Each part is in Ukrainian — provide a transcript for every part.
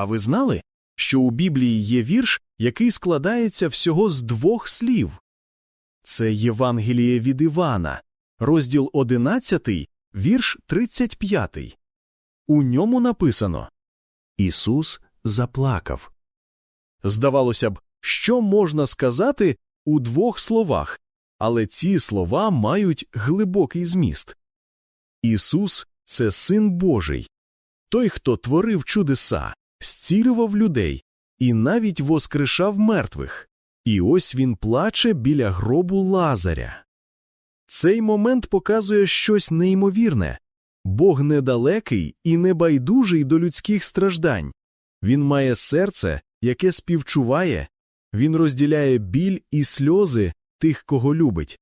А ви знали, що у Біблії є вірш, який складається всього з двох слів? Це Євангеліє від Івана, розділ 11, вірш 35. У ньому написано Ісус заплакав. Здавалося б, що можна сказати у двох словах, але ці слова мають глибокий зміст. Ісус це Син Божий, той, хто творив чудеса, зцілював людей і навіть воскрешав мертвих. І ось він плаче біля гробу Лазаря. Цей момент показує щось неймовірне. Бог недалекий і небайдужий до людських страждань. Він має серце, яке співчуває, він розділяє біль і сльози тих, кого любить.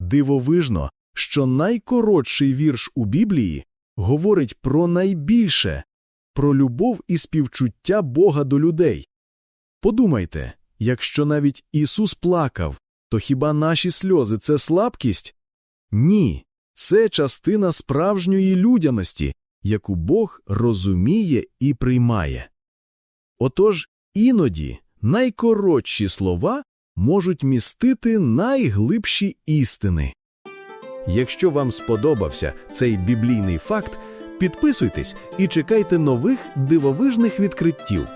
Дивовижно, що найкоротший вірш у Біблії говорить про найбільше, про любов і співчуття Бога до людей. Подумайте, якщо навіть Ісус плакав, то хіба наші сльози це слабкість? Ні, це частина справжньої людяності, яку Бог розуміє і приймає. Отож, іноді найкоротші слова можуть містити найглибші істини. Якщо вам сподобався цей біблійний факт, підписуйтесь і чекайте нових дивовижних відкриттів.